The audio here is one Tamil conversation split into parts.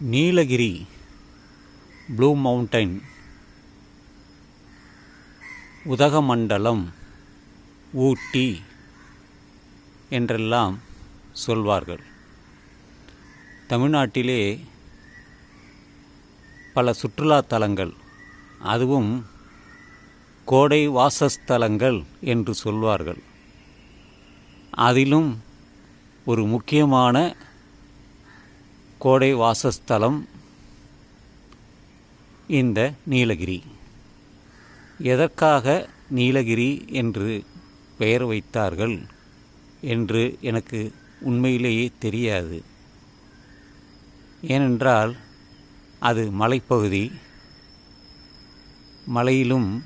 நீலகிரி ப்ளூ மவுண்டைன் உதகமண்டலம் ஊட்டி என்றெல்லாம் சொல்வார்கள். தமிழ்நாட்டிலே பல சுற்றுலா தலங்கள் அதுவும் கோடை வாசஸ்தலங்கள் என்று சொல்வார்கள். அதிலும் ஒரு முக்கியமான கோடை வாசஸ்தலம் இந்த நீலகிரி. எதற்காக நீலகிரி என்று பெயர் வைத்தார்கள் என்று எனக்கு உண்மையிலேயே தெரியாது. ஏனென்றால் அது மலைப்பகுதி. மலையிலும்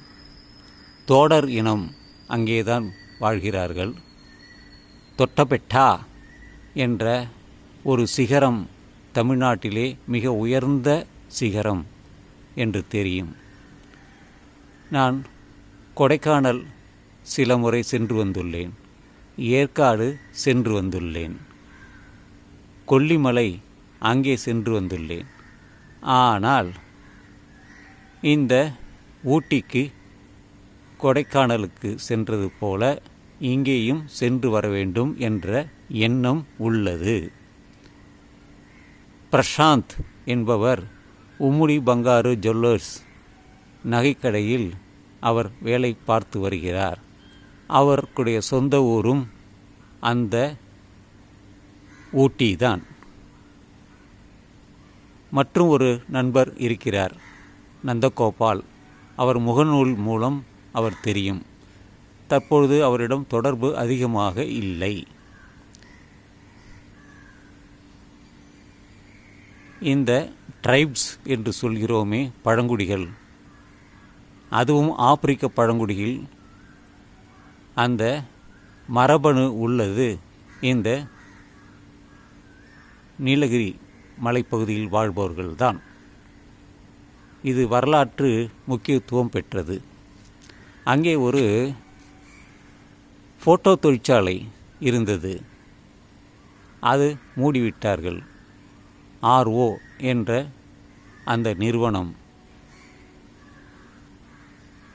தோடர் இனம் அங்கேதான் வாழ்கிறார்கள். தொட்டபெட்டா என்ற ஒரு சிகரம் தமிழ்நாட்டிலே மிக உயர்ந்த சிகரம் என்று தெரியும். நான் கொடைக்கானல் சில முறை சென்று வந்துள்ளேன். ஏற்காடு சென்று வந்துள்ளேன். கொல்லிமலை அங்கே சென்று வந்துள்ளேன். ஆனால் இந்த ஊட்டிக்கு கொடைக்கானலுக்கு சென்றது போல இங்கேயும் சென்று வர வேண்டும் என்ற எண்ணம் உள்ளது. பிரசாந்த் என்பவர் உம்முடி பங்காரு ஜுவல்லர்ஸ் நகைக்கடையில் அவர் வேலை பார்த்து வருகிறார். அவருடைய சொந்த ஊரும் அந்த ஊட்டி தான் மற்றும் ஒரு நண்பர் இருக்கிறார் நந்தகோபால். அவர் முகநூல் மூலம் அவர் தெரியும். தற்பொழுது அவரிடம் தொடர்பு அதிகமாக இல்லை. இந்த ட்ரைப்ஸ் என்று சொல்கிறோமே பழங்குடிகள். அதுவும் ஆப்பிரிக்க பழங்குடியில் அந்த மரபணு உள்ளது. இந்த நீலகிரி மலைப்பகுதியில் வாழ்பவர்கள்தான். இது வரலாற்று முக்கியத்துவம் பெற்றது. அங்கே ஒரு ஃபோட்டோ தொழிற்சாலை இருந்தது. அது மூடிவிட்டார்கள். ஆர்ஓ என்ற அந்த நிறுவனம்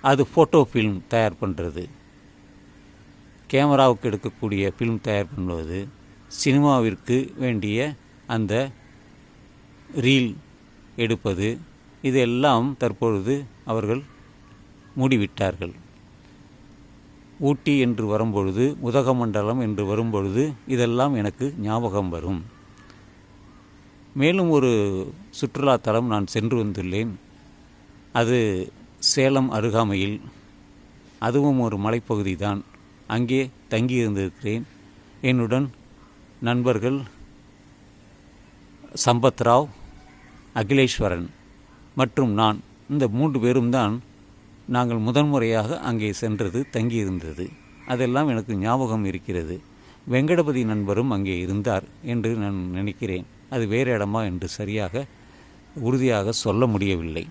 அது ஃபோட்டோ ஃபில்ம் தயார் பண்ணுறது கேமராவுக்கு எடுக்கக்கூடிய ஃபில்ம் தயார் பண்ணுவது சினிமாவிற்கு வேண்டிய அந்த ரீல் எடுப்பது இதெல்லாம் தற்பொழுது அவர்கள் மூடிவிட்டார்கள். ஊட்டி என்று வரும்பொழுது உதகமண்டலம் என்று வரும்பொழுது இதெல்லாம் எனக்கு ஞாபகம் வரும். மேலும் ஒரு சுற்றுலாத்தலம் நான் சென்று வந்துள்ளேன். அது சேலம் அருகாமையில். அதுவும் ஒரு மலைப்பகுதி தான் அங்கே தங்கியிருந்திருக்கிறேன் என்னுடன் நண்பர்கள் சம்பத்ராவ் அகிலேஸ்வரன் மற்றும் நான். இந்த மூன்று பேரும் தான் நாங்கள் முதன்முறையாக அங்கே சென்றது தங்கியிருந்தது அதெல்லாம் எனக்கு ஞாபகம் இருக்கிறது. வெங்கடபதி நண்பரும் அங்கே இருந்தார் என்று நான் நினைக்கிறேன். அது வேறு இடமா என்று சரியாக உறுதியாக சொல்ல முடியவில்லை.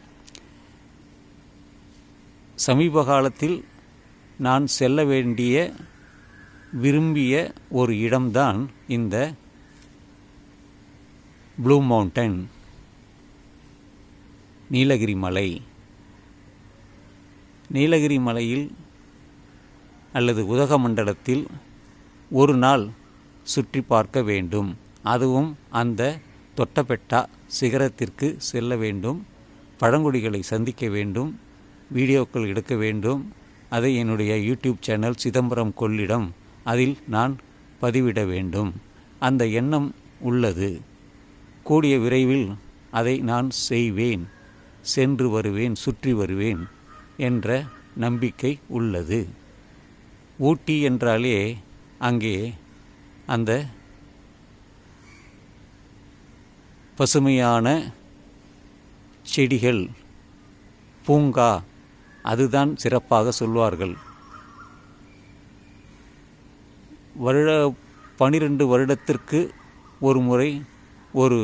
சமீப காலத்தில் நான் செல்ல வேண்டிய விரும்பிய ஒரு இடம்தான் இந்த ப்ளூ மவுண்டன் நீலகிரி மலை. நீலகிரி மலையில் அல்லது உதகமண்டலத்தில் ஒரு நாள் சுற்றி பார்க்க வேண்டும். அதுவும் அந்த தொட்டபெட்டா சிகரத்திற்கு செல்ல வேண்டும் பழங்குடிகளை சந்திக்க வேண்டும் வீடியோக்கள் எடுக்க வேண்டும். அதை என்னுடைய யூடியூப் சேனல் சிதம்பரம் கொள்ளிடம் அதில் நான் பதிவிட வேண்டும். அந்த எண்ணம் உள்ளது. கூடிய விரைவில் அதை நான் செய்வேன் சென்று வருவேன் சுற்றி வருவேன் என்ற நம்பிக்கை உள்ளது. ஊட்டி என்றாலே அங்கே அந்த பசுமையான செடிகள் பூங்கா அதுதான் சிறப்பாக சொல்வார்கள். வருட பனிரெண்டு வருடத்திற்கு ஒரு முறை ஒரு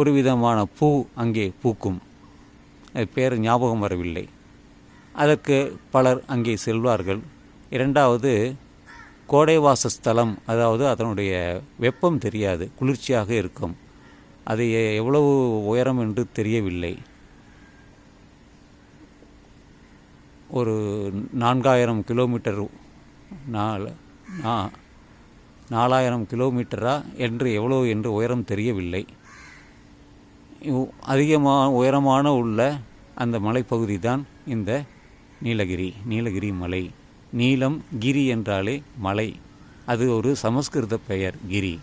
ஒரு விதமான பூ அங்கே பூக்கும். அது பேர் ஞாபகம் வரவில்லை. அதற்கு பலர் அங்கே செல்வார்கள். இரண்டாவது கோடைவாச ஸ்தலம் அதாவது அதனுடைய வெப்பம் தெரியாது குளிர்ச்சியாக இருக்கும். அது எவ்வளவு உயரம் என்று தெரியவில்லை. ஒரு நான்காயிரம் கிலோமீட்டர் நாலு நாலாயிரம் கிலோமீட்டரா என்று எவ்வளோ என்று உயரம் தெரியவில்லை. அதிகமாக உயரமான உள்ள அந்த மலைப்பகுதி தான் இந்த நீலகிரி நீலகிரி மலை. நீலம் கிரி என்றாலே மலை. அது ஒரு சமஸ்கிருத பெயர் கிரி.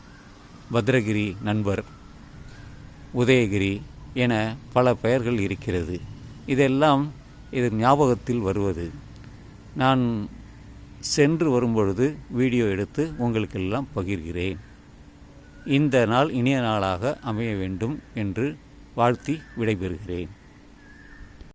பத்ரகிரி நண்பர். உதயகிரி என பல பெயர்கள் இருக்கிறது. இதெல்லாம் இது ஞாபகத்தில் வருவது. நான் சென்று வரும்பொழுது வீடியோ எடுத்து உங்களுக்கெல்லாம் பகிர்கிறேன். இந்த நாள் இனிய நாளாக அமைய வேண்டும் என்று வாழ்த்தி விடைபெறுகிறேன்.